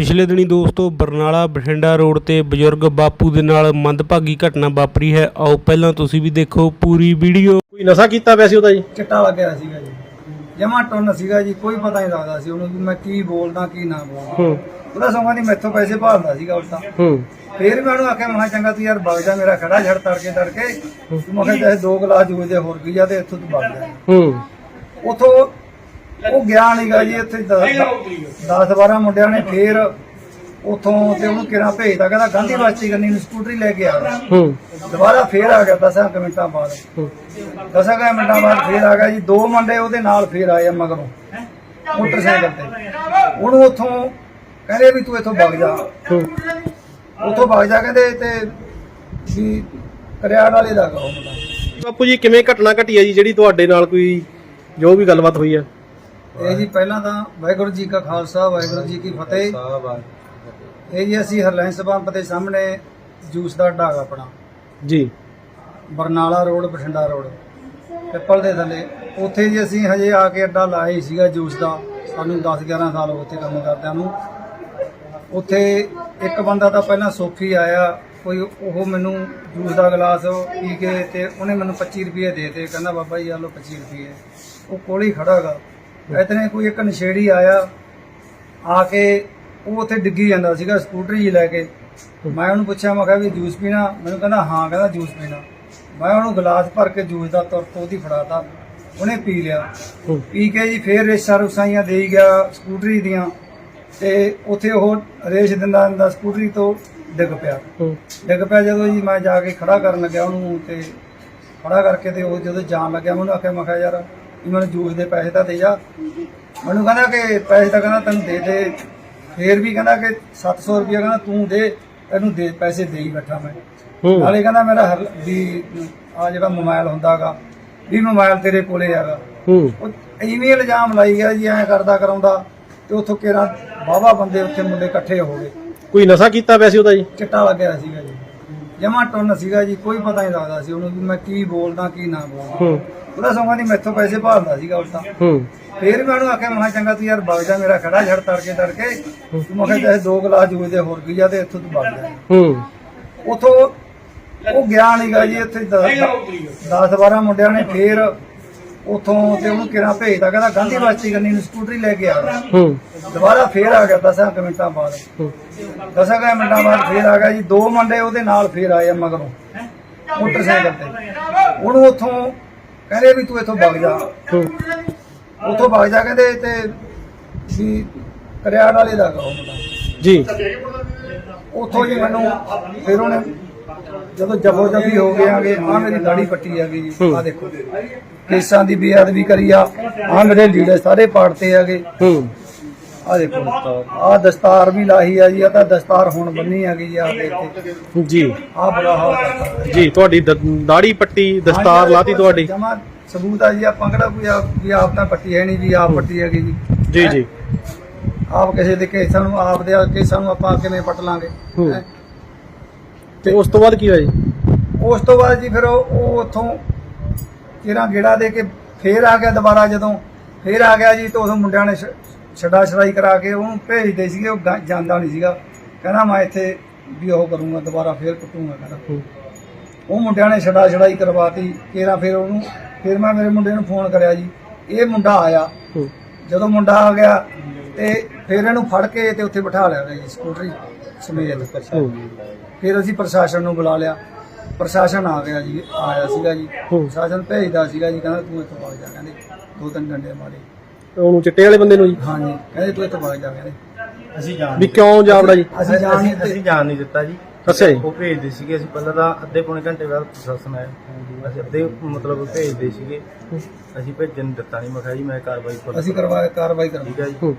ਪਿਛਲੇ ਦਿਨੀ ਦੋਸਤੋ ਬਰਨਾਲਾ ਬਠਿੰਡਾ ਰੋਡ ਤੇ ਬਜ਼ੁਰਗ ਬਾਪੂ ਦੇ ਨਾਲ ਮੰਦਭਾਗੀ ਘਟਨਾ ਵਾਪਰੀ ਹੈ। ਆਓ ਪਹਿਲਾਂ ਤੁਸੀਂ ਵੀ ਦੇਖੋ ਪੂਰੀ ਵੀਡੀਓ। ਕੋਈ ਨਸ਼ਾ ਕੀਤਾ ਪਿਆ ਸੀ ਉਹਦਾ ਜੀ? ਚਿੱਟਾ ਲੱਗਿਆ ਸੀਗਾ ਜੀ। ਜਮਾ ਟੁੰਨ ਸੀਗਾ ਜੀ ਕੋਈ ਪਤਾ ਨਹੀਂ ਲੱਗਦਾ ਸੀ ਉਹਨੂੰ ਵੀ ਮੈਂ ਕੀ ਬੋਲਦਾ ਕੀ ਨਾ ਬੋਲਦਾ। ਹੂੰ। ਉਹਦਾ ਸਮਾਂ ਦੀ ਮੈਥੋਂ ਪੈਸੇ ਭਾਲਦਾ ਸੀਗਾ ਉਲਟਾ। ਹੂੰ। ਫੇਰ ਮੈਂ ਉਹਨੂੰ ਆਖਿਆ ਮੈਂ ਕਿਹਾ ਚੰਗਾ ਤੂੰ ਯਾਰ ਵਗ ਜਾ ਮੇਰਾ ਖੜਾ ਛੜ ਤੜਕੇ ਤੜਕੇ। ਤੂੰ ਮੈਂ ਕਿਹਾ ਚਾਹੇ ਦੋ ਗਲਾਸ ਜੂਸ ਦੇ ਹੋਰ ਪੀ ਜਾ ਤੇ ਇੱਥੋਂ ਤੂੰ ਵਗ ਜਾ। ਹੂੰ। ਉਥੋਂ ਉਹ ਗਿਆ ਨਹੀਂਗਾ ਜੀ ਇੱਥੇ 10 12 ਮੁੰਡਿਆਂ ਨੇ ਫੇਰ ਉਥੋਂ ਤੇ ਉਹਨੂੰ ਕਿਹੜਾ ਭੇਜਦਾ ਕਹਿੰਦਾ ਗਾਂਧੀ ਬਾਸਤੀ ਕਰਨੀ ਨੂੰ ਸਕੂਟਰੀ ਲੈ ਕੇ ਆ। ਹੂੰ। ਦੁਬਾਰਾ ਫੇਰ ਆ ਗਿਆ ਦਸਾਂ ਕੁ ਮਿੰਟਾਂ ਬਾਅਦ। ਹੂੰ। ਦਸਾਂ ਕੁ ਮਿੰਟਾਂ ਬਾਅਦ ਫੇਰ ਆ ਗਿਆ ਜੀ ਦੋ ਮੁੰਡੇ ਉਹਦੇ ਨਾਲ ਫੇਰ ਆਏ ਆ ਮਗਰੋਂ ਮੋਟਰਸਾਈਕਲ ਤੇ। ਉਹਨੂੰ ਉੱਥੋਂ ਕਹਿੰਦੇ ਵੀ ਤੂੰ ਇੱਥੋਂ ਵਗ ਜਾ। ਹੂੰ। ਉੱਥੋਂ ਵਗ ਜਾ ਕਹਿੰਦੇ ਤੇ ਵੀ ਕਰਿਆੜ ਵਾਲੇ ਦਾ ਮੁੰਡਾ। ਬਾਪੂ ਜੀ ਕਿਵੇਂ ਘਟਨਾ ਘਟੀ ਹੈ ਜੀ ਜਿਹੜੀ ਤੁਹਾਡੇ ਨਾਲ ਕੋਈ ਜੋ ਵੀ ਗੱਲਬਾਤ ਹੋਈ ਹੈ ਇਹ ਜੀ ਪਹਿਲਾਂ ਤਾਂ ਵਾਹਿਗੁਰੂ ਜੀ ਕਾ ਖਾਲਸਾ ਵਾਹਿਗੁਰੂ ਜੀ ਕੀ ਫਤਿਹ। ਇਹ ਜੀ ਅਸੀਂ ਹਰਲੈਂਸ ਪੰਪ ਦੇ ਸਾਹਮਣੇ ਜੂਸ ਦਾ ਢਾਗ ਆਪਣਾ। ਜੀ। ਬਰਨਾਲਾ ਰੋਡ ਬਠਿੰਡਾ ਰੋਡ ਪਿੱਪਲ ਦੇ ਥੱਲੇ। ਉੱਥੇ ਜੀ ਅਸੀਂ ਹਜੇ ਆ ਕੇ ਅੱਡਾ ਲਾਇਆ ਹੀ ਸੀਗਾ ਜੂਸ ਦਾ। ਸਾਨੂੰ 10 11 ਸਾਲ ਹੋ ਗਏ ਉੱਥੇ ਕੰਮ ਕਰਦਿਆਂ ਨੂੰ। ਉੱਥੇ ਇੱਕ ਬੰਦਾ ਤਾਂ ਪਹਿਲਾਂ ਸੋਫੀ ਆਇਆ ਕੋਈ ਉਹ ਮੈਨੂੰ ਜੂਸ ਦਾ ਗਲਾਸ ਪੀ ਕੇ ਤੇ ਉਹਨੇ ਮੈਨੂੰ 25 ਰੁਪਏ ਦੇ ਤੇ। ਕਹਿੰਦਾ ਬਾਬਾ ਜੀ ਆ ਲਓ 25 ਰੁਪਏ। ਉਹ ਕੋਲ ਹੀ ਖੜਾਗਾ ਇਤਨੇ ਕੋਈ ਇੱਕ ਨਸ਼ੇੜੀ ਆਇਆ, ਆ ਕੇ ਉਹ ਉੱਥੇ ਡਿੱਗੀ ਜਾਂਦਾ ਸੀਗਾ, ਸਕੂਟਰੀ ਜੀ ਲੈ ਕੇ। ਮੈਂ ਉਹਨੂੰ ਪੁੱਛਿਆ, ਮੈਂ ਕਿਹਾ ਵੀ ਜੂਸ ਪੀਣਾ? ਮੈਨੂੰ ਕਹਿੰਦਾ, ਹਾਂ, ਕਹਿੰਦਾ ਜੂਸ ਪੀਣਾ। ਮੈਂ ਉਹਨੂੰ ਗਲਾਸ ਭਰ ਕੇ ਜੂਸ ਦਾ ਤੁਰਤ ਉਹਦੀ ਫੜਾਤਾ। ਉਹਨੇ ਪੀ ਲਿਆ। ਪੀ ਕੇ ਜੀ ਫੇਰ ਰੇਸਾਂ ਰੁਸਾਈਆਂ ਦੇਈ ਗਿਆ ਸਕੂਟਰੀ ਦੀਆਂ। ਤੇ ਉੱਥੇ ਉਹ ਰੇਸ ਦਿੰਦਾ ਦਿੰਦਾ ਸਕੂਟਰੀ ਤੋਂ ਡਿੱਗ ਪਿਆ। ਡਿੱਗ ਪਿਆ ਜਦੋਂ ਜੀ ਮੈਂ ਜਾ ਕੇ ਖੜਾ ਕਰਨ ਲੱਗਿਆ ਉਹਨੂੰ ਤੇ ਖੜਾ ਕਰਕੇ ਤੇ ਉਹ ਜਦੋਂ ਜਾਣ ਲੱਗਿਆ ਮੈਨੂੰ ਆਖਿਆ, ਮੈਂ ਕਿਹਾ, ਯਾਰ ਵੀ ਮੈਨੂੰ ਜੂਸ ਦੇ ਪੈਸੇ ਤਾਂ ਦੇ ਜਾ ਮੈਨੂੰ ਕਹਿੰਦਾ ਕਿ ਪੈਸੇ ਤਾਂ ਕਹਿੰਦਾ ਤੈਨੂੰ ਦੇ ਦੇ। ਫੇਰ ਵੀ ਕਹਿੰਦਾ ਕਿ 700 ਰੁਪਏ ਕਹਿੰਦਾ ਤੂੰ ਦੇ ਤੈਨੂੰ ਦੇ ਪੈਸੇ ਦੇ ਹੀ ਬੈਠਾ ਮੈਂ। ਨਾਲੇ ਕਹਿੰਦਾ ਮੇਰਾ ਹਰ- ਵੀ ਆ ਜਿਹੜਾ ਮੋਬਾਈਲ ਹੁੰਦਾਗਾ ਵੀ ਮੋਬਾਈਲ ਤੇਰੇ ਕੋਲੇ ਹੈਗਾ। ਉਹ ਇਵੇਂ ਇਲਜ਼ਾਮ ਲਾਈ ਗਿਆ ਜੀ ਐਂ ਕਰਦਾ ਕਰਾਉਂਦਾ ਤੇ ਉੱਥੋਂ ਕਿਹੜਾ ਵਾਹਵਾ ਬੰਦੇ ਉੱਥੇ ਮੁੰਡੇ ਇਕੱਠੇ ਹੋ ਗਏ। ਕੋਈ ਨਸ਼ਾ ਕੀਤਾ ਪਿਆ ਸੀ ਉਹਦਾ ਜੀ? ਚਿੱਟਾ ਲੱਗਿਆ ਸੀਗਾ ਜਮਾ ਟੁੰਨ ਸੀਗਾ ਜੀ ਕੋਈ ਪਤਾ ਨਹੀਂ ਲੱਗਦਾ ਸੀ ਉਹਨੂੰ ਵੀ ਮੈਂ ਕੀ ਬੋਲਦਾ ਕੀ ਨਾ ਬੋਲਦਾ। ਹੂੰ। ਉਹਦਾ ਸਮਾਂ ਦੀ ਮੈਥੋਂ ਪੈਸੇ ਭਾਲਦਾ ਸੀਗਾ ਉਲਟਾ। ਹੂੰ। ਫੇਰ ਮੈਂ ਉਹਨੂੰ ਆਖਿਆ ਮੈਂ ਚੰਗਾ ਤੂੰ ਯਾਰ ਵਗ ਜਾ ਮੇਰਾ ਖੜਾ ਛੜ ਤੜਕੇ ਤੜਕੇ। ਤੂੰ ਮੈਂ ਕਿਹਾ ਦੋ ਗਲਾਸ ਜੂਸ ਦੇ ਹੋਰ ਪੀ ਜਾ ਤੇ ਇੱਥੋਂ ਤੂੰ ਵਗ ਜਾ। ਹੂੰ। ਉਥੋਂ ਉਹ ਗਿਆ ਨਹੀਂਗਾ ਜੀ ਇੱਥੇ 10 12 ਮੁੰਡਿਆਂ ਨੇ ਫੇਰ ਉਥੋਂ ਤੇ ਉਹਨੂੰ ਕਿਹੜਾ ਭੇਜਦਾ ਕਹਿੰਦਾ ਗਾਂਧੀ ਬਾਸਤੀ ਕਰਨੀ ਨੂੰ ਸਕੂਟਰੀ ਲੈ ਕੇ ਆ ਹੂੰ। ਦੁਬਾਰਾ ਫੇਰ ਆ ਗਿਆ ਦਸਾਂ ਕੁ ਮਿੰਟਾਂ ਬਾਅਦ। ਹੂੰ। ਦਸਾਂ ਕੁ ਮਿੰਟਾਂ ਬਾਅਦ ਫੇਰ ਆ ਗਿਆ ਜੀ ਦੋ ਮੁੰਡੇ ਉਹਦੇ ਨਾਲ ਫੇਰ ਆਏ ਆ ਮਗਰੋਂ ਮੋਟਰਸਾਈਕਲ ਤੇ। ਉਹਨੂੰ ਉਥੋਂ ਕਹਿੰਦੇ ਵੀ ਤੂੰ ਇੱਥੋਂ ਵਗ ਜਾ। ਉਥੋਂ ਵਗ ਜਾ ਕਹਿੰਦੇ ਤੇ ਵੀ ਕਰਿਆੜ ਵਾਲੇ ਦਾ ਮੁੰਡਾ। ਜੀ। ਉਥੋਂ ਜੀ ਮੈਨੂੰ ਫਿਰ ਉਹਨੇ ਜਦੋਂ ਜਬੋ ਜਬੀ ਹੋ ਗਏ ਆਗੇ ਆ ਮੇਰੀ ਦਾੜੀ ਪੱਟੀ ਹੈਗੀ ਜੀ ਆ ਦੇਖੋ। ਕੇਸਾਂ ਦੀ ਬੇਅਦਬੀ ਕਰੀ ਆ ਆ ਮੇਰੇ ਲੀੜੇ ਸਾਰੇ ਪਾੜਤੇ ਹੂੰ। ਆ ਦੇਖੋ ਆ ਦਸਤਾਰ ਵੀ ਲਾਹੀ ਆ ਜੀ ਆ ਤਾਂ ਦਸਤਾਰ ਹੁਣ ਬੰਨੀ ਹੈਗੀ ਜੀ ਆ ਦੇਖੋ ਜੀ। ਆ ਬੜਾ ਹਾਲ ਜੀ ਤੁਹਾਡੀ ਦਾੜੀ ਪੱਟੀ ਦਸਤਾਰ ਲਾਤੀ ਤੁਹਾਡੀ? ਜਮਾ ਸਬੂਤ ਆ ਜੀ ਆਪਾਂ ਕਿਹੜਾ ਕੋਈ ਵੀ ਆਪ ਤਾਂ ਪੱਟੀ ਹੈ ਨਹੀਂ ਜੀ ਆਪ ਪੱਟੀ ਹੈਗੀ ਜੀ। ਜੀ ਜੀ। ਆਪ ਕਿਸੇ ਦੇ ਕੇਸਾਂ ਨੂੰ ਆਪ ਦੇ ਕੇਸਾਂ ਨੂੰ ਆਪਾਂ ਕਿਵੇਂ ਪੱਟ ਲਾਂਗੇ। ਤੇ ਉਸ ਤੋਂ ਬਾਅਦ ਕੀ ਹੋਇਆ ਜੀ? ਉਸ ਤੋਂ ਬਾਅਦ ਜੀ ਫਿਰ ਉਹ ਉਹ ਉੱਥੋਂ ਕਿਹੜਾ ਗੇੜਾ ਦੇ ਕੇ ਫੇਰ ਆ ਗਿਆ ਦੁਬਾਰਾ ਜਦੋਂ ਫੇਰ ਆ ਗਿਆ ਜੀ ਤਾਂ ਉਸ ਮੁੰਡਿਆਂ ਨੇ ਛਡਾ ਛੜਾਈ ਕਰਾ ਕੇ ਉਹਨੂੰ ਭੇਜਦੇ ਸੀਗੇ ਉਹ ਗਾ- ਜਾਂਦਾ ਨਹੀਂ ਸੀਗਾ। ਕਹਿੰਦਾ ਮੈਂ ਇੱਥੇ ਵੀ ਉਹ ਕਰੂੰਗਾ ਦੁਬਾਰਾ ਫੇਰ ਕੁੱਟੂੰਗਾ ਕਹਿੰਦਾ। ਉਹ ਮੁੰਡਿਆਂ ਨੇ ਛਡਾ ਛੜਾਈ ਕਰਵਾਤੀ ਕਿਹੜਾ ਫਿਰ ਉਹਨੂੰ ਫਿਰ ਮੈਂ ਮੇਰੇ ਮੁੰਡੇ ਨੂੰ ਫੋਨ ਕਰਿਆ ਜੀ। ਇਹ ਮੁੰਡਾ ਆਇਆ। ਹੂੰ। ਜਦੋਂ ਮੁੰਡਾ ਆ ਗਿਆ ਤੇ ਫਿਰ ਇਹਨੂੰ ਫੜ ਕੇ ਤੇ ਉੱਥੇ ਬਿਠਾ ਲਿਆ ਜੀ ਸਕੂਟਰੀ ਸਮੇਤ ਹੂੰ ਫਿਰ ਅਸੀਂ ਪ੍ਰਸ਼ਾਸਨ ਨੂੰ ਬੁਲਾ ਲਿਆ। ਪ੍ਰਸ਼ਾਸਨ ਆ ਗਿਆ ਜੀ ਆਇਆ ਸੀਗਾ ਜੀ। ਹੂੰ। ਪ੍ਰਸ਼ਾਸਨ ਭੇਜਦਾ ਸੀਗਾ ਜੀ ਕਹਿੰਦਾ ਤੂੰ ਇੱਥੋਂ ਵਗ ਜਾ ਕਹਿੰਦੇ ਦੋ ਤਿੰਨ ਡੰਡੇ ਮਾਰੇ ਤੇ ਉਹਨੂੰ ਚਿੱਟੇ ਵਾਲੇ ਬੰਦੇ ਨੂੰ ਜੀ? ਹਾਂਜੀ ਕਹਿੰਦੇ ਤੂੰ ਇੱਥੋਂ ਵਗ ਜਾ ਕਹਿੰਦੇ। ਅਸੀਂ ਜਾਣ ਵੀ ਕਿਉਂ ਜਾਵੜਾ ਜੀ? ਅਸੀਂ ਜਾਣ ਨਹੀਂ ਅਸੀਂ ਜਾਣ ਨਹੀਂ ਦਿੱਤਾ ਜੀ। ਅੱਛਾ ਜੀ। ਉਹ ਭੇਜਦੇ ਸੀਗੇ ਅਸੀਂ ਪਹਿਲਾਂ ਤਾਂ ਅੱਧੇ ਪੌਣੇ ਘੰਟੇ ਬਾਅਦ ਪ੍ਰਸ਼ਾਸਨ ਆਇਆ। ਅਸੀਂ ਅੱਧੇ ਮਤਲਬ ਭੇਜਦੇ ਸੀਗੇ। ਅਸੀਂ ਭੇਜਣ ਦਿੱਤਾ ਨਹੀਂ ਮੈਂ ਕਿਹਾ ਜੀ ਮੈਂ ਕਾਰਵਾਈ ਕਰ ਅਸੀਂ ਕਰਵਾ ਕਾਰਵਾਈ ਕਰਾਂਗੇ। ਠੀਕ ਹੈ ਜੀ। ਹੂੰ।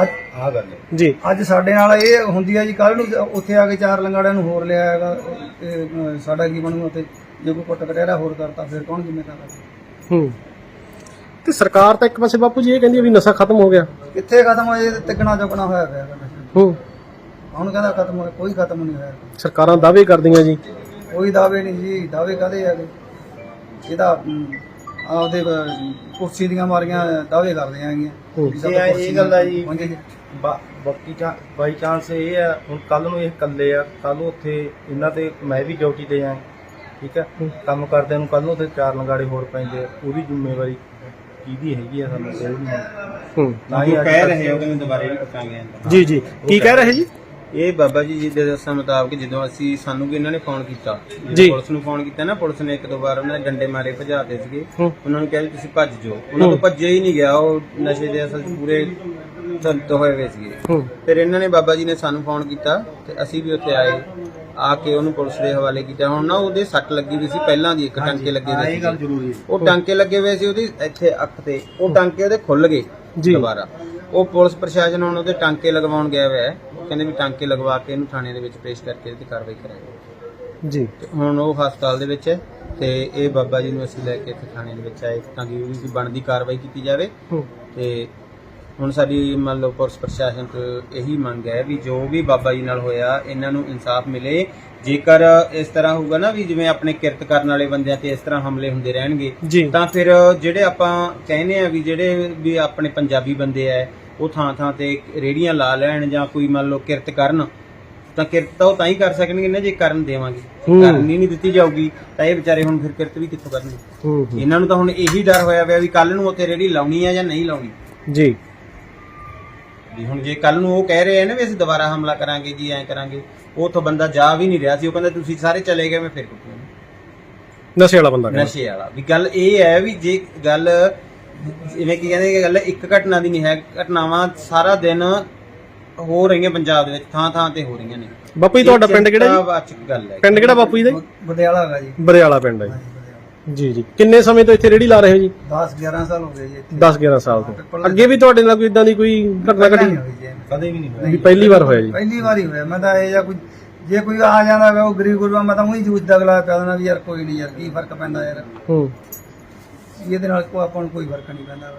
ਅੱਜ ਆਹ ਗੱਲ ਹੈ। ਜੀ। ਅੱਜ ਸਾਡੇ ਨਾਲ ਇਹ ਹੁੰਦੀ ਆ ਜੀ ਕੱਲ ਨੂੰ ਉੱਥੇ ਆ ਕੇ ਚਾਰ ਲੰਗਾੜਿਆਂ ਨੂੰ ਹੋਰ ਲਿਆ ਹੈਗਾ ਤੇ ਅਹ, ਸਾਡਾ ਕੀ ਬਣੂਗਾ ਤੇ ਜੇ ਕੋਈ ਕੁੱਟ ਕਟਹਿਰਾ ਹੋਰ ਕਰਤਾ ਫਿਰ ਕੌਣ ਜ਼ਿੰਮੇਵਾਰ ਹੈ ਹੂੰ। ਤੇ ਸਰਕਾਰ ਤਾਂ ਇੱਕ ਪਾਸੇ ਬਾਪੂ ਜੀ ਇਹ ਕਹਿੰਦੀ ਆ ਵੀ ਨਸ਼ਾ ਖਤਮ ਹੋ ਗਿਆ। ਕਿੱਥੇ ਖਤਮ ਹੋਏ ਤਿੱਗਣਾ ਚੁੱਕਣਾ ਹੋਇਆ ਪਿਆ ਹੈਗਾ ਨਸ਼ਾ। ਹੂੰ। ਹੁਣ ਕਹਿੰਦਾ ਖਤਮ ਹੋਇਆ ਕੋਈ ਖਤਮ ਨਹੀਂ ਹੋਇਆ। ਸਰਕਾਰਾਂ ਦਾਅਵੇ ਕਰਦੀਆਂ ਜੀ। ਕੋਈ ਦਾਅਵੇ ਨਹੀਂ ਜੀ ਦਾਅਵੇ ਕਾਦੇ ਹੈਗੇ ਇਹਦਾ ਅਮ, ਆਪਦੇ ਅਹ, ਕੁਰਸੀ ਦੀਆਂ ਮਾਰੀਆਂ ਦਾਅਵੇ ਕਰਦੇ ਆਂਗੀਆਂ ਇਹ ਆ- ਇਹ ਗੱਲ ਆ ਜੀ। ਬਾਕੀ ਚਾ ਬਾਈ ਚਾਂਸ ਇਹ ਆ ਹੁਣ ਕੱਲ ਨੂੰ ਇਹ ਇਕੱਲੇ ਆ ਕੱਲ ਨੂੰ ਉੱਥੇ ਇਹਨਾਂ ਤੇ ਮੈਂ ਵੀ ਡਿਊਟੀ ਤੇ ਆਂ ਠੀਕ ਆ? ਕੰਮ ਕਰਦਿਆਂ ਨੂੰ ਕੱਲ ਨੂੰ ਉੱਥੇ ਚਾਰ ਲੰਗਾੜੇ ਹੋਰ ਪੈਂਦੇ ਆ ਉਹਦੀ ਜ਼ਿੰਮੇਵਾਰੀ ਕਿਹਦੀ ਹੈਗੀ ਆ ਸਾਨੂੰ ਕੋਈ ਨਹੀਂ। ਹੂੰ। ਨਾ ਹੀ ਕਹਿ ਰਹੇ ਹੋ ਕਿ ਮੈਂ ਦੁਬਾਰੇ ਵੀ ਅੰਦਰ ਜੀ ਜੀ। ਕੀ ਕਹਿ ਰਹੇ ਜੀ? ਇਹ ਬਾਬਾ ਜੀ ਜੀ ਦੇ ਦੱਸਣ ਮੁਤਾਬਕ ਜਦੋਂ ਅਸੀਂ ਸਾਨੂੰ ਵੀ ਇਹਨਾਂ ਨੇ ਫੋਨ ਕੀਤਾ ਜਦੋਂ ਜੀ। ਪੁਲਿਸ ਨੂੰ ਫੋਨ ਕੀਤਾ ਨਾ ਪੁਲਿਸ ਨੇ ਇੱਕ ਦੋ ਵਾਰ ਉਹਨਾਂ ਨੇ ਡੰਡੇ ਮਾਰੇ ਭਜਾਤੇ ਸੀਗੇ। ਹੂੰ। ਉਹਨਾਂ ਨੂੰ ਕਿਹਾ ਵੀ ਤੁਸੀਂ ਭੱਜ ਜਾਓ। ਉਹਨਾਂ ਤੋਂ ਭੱਜਿਆ ਹੀ ਨਹੀਂ ਗਿਆ ਉਹ ਨਸ਼ੇ ਦੇ ਅਸਲ 'ਚ ਪੂਰੇ ਸੰਤ ਹੋਏ ਹੋਏ ਸੀਗੇ। ਹੂੰ। ਫਿਰ ਇਹਨਾਂ ਨੇ ਬਾਬਾ ਜੀ ਨੇ ਸਾਨੂੰ ਫੋਨ ਕੀਤਾ ਤੇ ਅਸੀਂ ਵੀ ਉੱਥੇ ਆਏ ਆ ਕੇ ਉਹਨੂੰ ਪੁਲਿਸ ਦੇ ਹਵਾਲੇ ਕੀਤਾ। ਹੁਣ ਨਾ ਉਹਦੇ ਸੱਟ ਲੱਗੀ ਹੋਈ ਸੀ ਪਹਿਲਾਂ ਦੀ ਇੱਕ ਟਾਂਕੇ ਲੱਗੇ ਹੋਏ ਇਹ ਗੱਲ ਸੀ ਜ਼ਰੂਰੀ ਹੈ। ਉਹ ਟਾਂਕੇ ਲੱਗੇ ਹੋਏ ਸੀ ਉਹਦੀ ਇੱਥੇ ਅੱਖ ਤੇ ਉਹ ਟਾਂਕੇ ਉਹਦੇ ਖੁੱਲ ਗਏ। ਜੀ। ਦੁਬਾਰਾ। ਉਹ ਪੁਲਿਸ ਪ੍ਰਸ਼ਾਸਨ ਹੁਣ ਉਹਦੇ ਟਾਂਕੇ ਲਗਵਾਉਣ ਗਿਆ ਹੋਇਆ ਹੈ। ਉਹ ਕਹਿੰਦੇ ਵੀ ਟਾਂਕੇ ਲਗਵਾ ਕੇ ਇਹਨੂੰ ਥਾਣੇ ਦੇ ਵਿੱਚ ਪੇਸ਼ ਕਰਕੇ ਇਹਦੀ ਕਾਰਵਾਈ ਕਰਾਂਗੇ। ਜੀ। ਤੇ ਹੁਣ ਉਹ ਹਸਪਤਾਲ ਦੇ ਵਿੱਚ ਹੈ ਤੇ ਇਹ ਬਾਬਾ ਜੀ ਨੂੰ ਅਸੀਂ ਲੈ ਕੇ ਇੱਥੇ ਥਾਣੇ ਦੇ ਵਿੱਚ ਆਏ ਤਾਂ ਕਿ ਉਹਦੀ ਬਣਦੀ ਕਾਰਵਾਈ ਕੀਤੀ ਜਾਵੇ। ਹੂੰ। ਤੇ ਹੁਣ ਸਾਡੀ ਮੰਨ ਲਓ ਪੁਲਿਸ ਪ੍ਰਸ਼ਾਸਨ ਤੋਂ ਇਹੀ ਮੰਗ ਹੈ ਵੀ ਜੋ ਵੀ ਬਾਬਾ ਜੀ ਨਾਲ ਹੋਇਆ ਇਹਨਾਂ ਨੂੰ ਇਨਸਾਫ ਮਿਲੇ ਜੇਕਰ ਇਸ ਤਰ੍ਹਾਂ ਹੋਊਗਾ ਨਾ ਵੀ ਜਿਵੇਂ ਆਪਣੇ ਕਿਰਤ ਕਰਨ ਵਾਲੇ ਬੰਦਿਆਂ ਤੇ ਇਸ ਤਰ੍ਹਾਂ ਹਮਲੇ ਹੁੰਦੇ ਰਹਿਣਗੇ ਤਾਂ ਫਿਰ ਜਿਹੜੇ ਆਪਾਂ ਕਹਿੰਦੇ ਆ ਵੀ ਜਿਹੜੇ ਵੀ ਆਪਣੇ ਪੰਜਾਬੀ ਬੰਦੇ ਆ ਉਹ ਥਾਂ ਥਾਂ ਤੇ ਰੇੜੀਆਂ ਲਾ ਲੈਣ ਜਾਂ ਕੋਈ ਮੰਨ ਲਓ ਕਿਰਤ ਕਰਨ ਤਾਂ ਕਿਰਤ ਤਾਂ ਉਹ ਤਾਂ ਹੀ ਕਰ ਸਕਣਗੇ ਨਾ ਜੇ ਕਰਨ ਦੇਵਾਂਗੇ। ਕਰਨ ਹੀ ਨਹੀਂ ਦਿੱਤੀ ਜਾਊਗੀ ਤਾਂ ਇਹ ਵਿਚਾਰੇ ਹੁਣ ਫਿਰ ਕਿਰਤ ਵੀ ਕਿੱਥੋਂ ਕਰਨਗੇ। ਇਹਨਾਂ ਨੂੰ ਤਾਂ ਹੁਣ ਇਹੀ ਡਰ ਹੋਇਆ ਪਿਆ ਵੀ ਕੱਲ ਨੂੰ ਉੱਥੇ ਰੇੜੀ ਲਾਉਣੀ ਆ ਜਾਂ ਨਹੀਂ ਲਾਉਣੀ। ਜੀ। ਵੀ ਹੁਣ ਜੇ ਕੱਲ ਨੂੰ ਉਹ ਕਹਿ ਰਹੇ ਆ ਨਾ ਵੀ ਅਸੀਂ ਦੁਬਾਰਾ ਹਮਲਾ ਕਰਾਂਗੇ ਜੀ ਐਂ ਕਰਾਂਗੇ ਉਹ ਤੋਂ ਬੰਦਾ ਜਾ ਵੀ ਨਹੀਂ ਰਿਹਾ ਸੀ ਉਹ ਕਹਿੰਦਾ ਤੁਸੀਂ ਸਾਰੇ ਚਲੇ ਗਏ ਮੈਂ ਫਿਰ ਕੁੱਟੂਗਾ ਨਸ਼ੇ ਵਾਲਾ ਬੰਦਾ ਕਹਿੰਦਾ। ਨਸ਼ੇ ਵਾਲਾ। ਵੀ ਗੱਲ ਇਹ ਹੈ ਵੀ ਜੇ ਗੱਲ ਜਿਵੇਂ ਕੀ ਕਹਿੰਦੇ ਕਿ ਗੱਲ ਇੱਕ ਘਟਨਾ ਦੀ ਨਹੀਂ ਹੈ ਘਟਨਾਵਾਂ ਸਾਰਾ ਦਿਨ ਹੋ ਰਹੀਆਂ ਪੰਜਾਬ ਦੇ ਵਿੱਚ ਥਾਂ ਥਾਂ ਤੇ ਹੋ ਰਹੀਆਂ ਨੇ। ਬਾਪੂ ਜੀ ਤੁਹਾਡਾ ਪਿੰਡ ਕਿਹੜਾ ਜੀ? ਚਿੰਤਾਵਾਚਕ ਗੱਲ ਹੈ। ਪਿੰਡ ਕਿਹੜਾ ਬਾਪੂ ਜੀ ਦਾ ਬਦਿਆਲਾ ਹੈਗਾ ਜੀ। ਬਰਿਆਲਾ ਪਿੰਡ ਹੈ ਜੀ। ਜੀ ਜੀ। ਕਿੰਨੇ ਸਮੇਂ ਤੋਂ ਇੱਥੇ ਰੇੜੀ ਲਾ ਰਹੇ ਹੋ ਜੀ? 10 11 ਸਾਲ ਹੋ ਗਏ ਜੀ ਇੱਥੇ। 10 11 ਸਾਲ ਤੋਂ। ਅੱਗੇ ਵੀ ਤੁਹਾਡੇ ਨਾਲ ਕੋਈ ਇਦਾਂ ਦੀ ਕੋਈ ਘਟਨਾ ਘਟੀ? ਨਹੀਂ ਹੋਈ ਜੀ ਐਵੇਂ। ਕਦੇ ਵੀ ਨਹੀਂ ਵੀ ਪਹਿਲੀ ਵਾਰ ਹੋਇਆ ਜੀ? ਪਹਿਲੀ ਵਾਰੀ ਹੋਇਆ। ਮੈਂ ਤਾਂ ਇਹ ਜਾਂ ਕੋਈ ਜੇ ਕੋਈ ਆ ਜਾਂਦਾ ਵਾ ਉਹ ਗਰੀਬ ਗੁਰਬਾ ਮੈਂ ਤਾਂ ਉਹੀ ਜੂਸ ਦਾ ਗਲਾ ਪਿਆ ਦੇਣਾ ਵੀ ਯਾਰ ਕੋਈ ਨਹੀਂ ਯਾਰ ਕੀ ਫ਼ਰਕ ਪੈਂਦਾ ਯਾਰ? ਹੂੰ। ਇਹਦੇ ਨਾਲ ਕੋਈ ਆਪਾਂ ਨੂੰ ਕੋਈ ਫ਼ਰਕ ਨਹੀਂ ਪੈਂਦਾ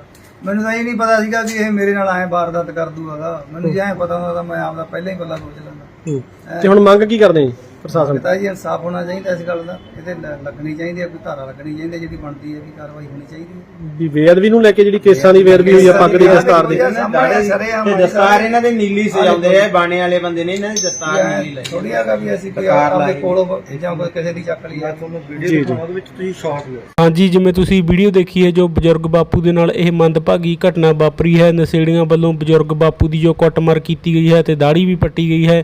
ਮੈਨੂੰ ਤਾਂ ਇਹ ਨਹੀਂ ਪਤਾ ਸੀਗਾ ਵੀ ਇਹ ਮੇਰੇ ਨਾਲ ਐਂ ਵਾਰਦਾਤ ਕਰ ਦੂਗਾ ਮੈਨੂੰ ਜੇ ਐਂ ਪਤਾ ਹੁੰਦਾ ਤਾਂ ਮੈਂ ਆਪਦਾ ਪਹਿਲਾਂ ਹੀ ਗੱਲਾਂ ਸੋਚ ਲੈਂਦਾ। ਹੂੰ। ਤੇ ਹੁਣ ਮੰਗ ਕੀ ਕਰਦੇ ਜੀ? ਪ੍ਰਸ਼ਾਸਨ ਪਤਾ ਜੀ ਇਨਸਾਫ ਹੋਣਾ ਚਾਹੀਦਾ ਇਸ ਗੱਲ ਦਾ। ਇਹਦੇ ਲ- ਲੱਗਣੀ ਚਾਹੀਦੀ ਹੈ ਕੋਈ ਧਾਰਾ ਲੱਗਣੀ ਚਾਹੀਦੀ ਹੈ ਜਿਹੜੀ ਬਣਦੀ ਹੈ ਵੀ ਕਾਰਵਾਈ ਹੋਣੀ ਚਾਹੀਦੀ ਹੈ ਵੀ ਬੇਅਦਬੀ ਨੂੰ ਲੈ ਕੇ ਜਿਹੜੀ ਕੇਸਾਂ ਦੀ ਬੇਅਦਬੀ ਹੋਈ ਆ ਪੱਗ ਦੀ ਦਸਤਾਰ ਦੀ। ਤੇ ਦਸਤਾਰ ਇਹਨਾਂ ਦੇ ਨੀਲੀ ਸਜਾਉਂਦੇ ਆ ਬਾਣੇ ਵਾਲੇ ਬੰਦੇ ਨੇ ਇਹਨਾਂ ਦੀ ਦਸਤਾਰ ਨੀਲੀ ਲਾਈ। ਥੋੜੀ ਹੈਗਾ ਵੀ ਅਸੀਂ ਕੋਈ ਸਰਕਾਰ ਆਪਣੇ ਲਾਈ। ਕੋਲੋਂ ਜਾਂ ਕੋਈ ਕਿਸੇ ਦੀ ਚੱਕ ਲਈ ਆ। ਤੁਹਾਨੂੰ ਜੀ, ਵੀਡੀਓ ਜੀ। ਉਹਦੇ ਵਿੱਚ ਤੁਸੀਂ ਸ਼ਾਰਟ ਲਓ। ਹਾਂਜੀ ਜਿਵੇਂ ਤੁਸੀਂ ਵੀਡੀਓ ਦੇਖੀ ਹੈ ਜੋ ਬਜ਼ੁਰਗ ਬਾਪੂ ਦੇ ਨਾਲ ਇਹ ਮੰਦਭਾਗੀ ਘਟਨਾ ਵਾਪਰੀ ਹੈ ਨਸ਼ੇੜੀਆਂ ਵੱਲੋਂ ਬਜ਼ੁਰਗ ਬਾਪੂ ਦੀ ਜੋ ਕੁੱਟਮਾਰ ਕੀਤੀ ਗਈ ਹੈ ਤੇ ਦਾੜੀ ਵੀ ਪੱਟੀ ਗਈ ਹੈ